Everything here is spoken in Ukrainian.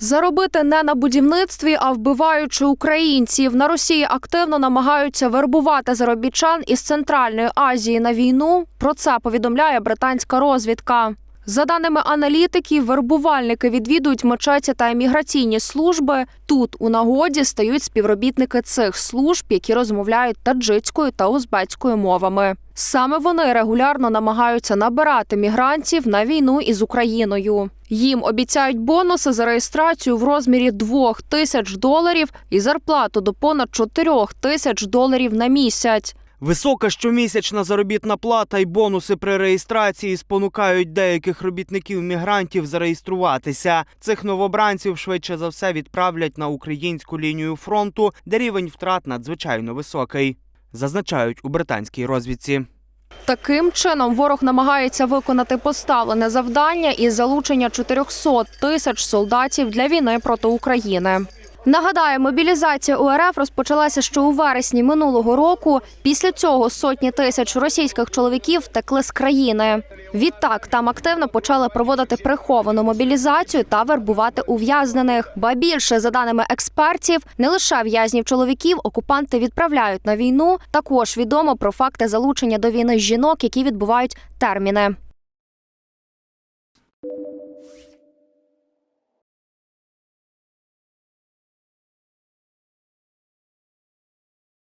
Заробити не на будівництві, а вбиваючи українців. На Росії активно намагаються вербувати заробітчан із Центральної Азії на війну. Про це повідомляє британська розвідка. За даними аналітиків, вербувальники відвідують мечеті та еміграційні служби. Тут у нагоді стають співробітники цих служб, які розмовляють таджицькою та узбецькою мовами. Саме вони регулярно намагаються набирати мігрантів на війну із Україною. Їм обіцяють бонуси за реєстрацію в розмірі 2 тисяч доларів і зарплату до понад 4 тисяч доларів на місяць. Висока щомісячна заробітна плата й бонуси при реєстрації спонукають деяких робітників-мігрантів зареєструватися. Цих новобранців швидше за все відправлять на українську лінію фронту, де рівень втрат надзвичайно високий, зазначають у британській розвідці. Таким чином ворог намагається виконати поставлене завдання із залучення 400 тисяч солдатів для війни проти України. Нагадаю, мобілізація УРФ розпочалася ще у вересні минулого року. Після цього сотні тисяч російських чоловіків втекли з країни. Відтак там активно почали проводити приховану мобілізацію та вербувати ув'язнених. Ба більше, за даними експертів, не лише в'язнів чоловіків окупанти відправляють на війну. Також відомо про факти залучення до війни жінок, які відбувають терміни.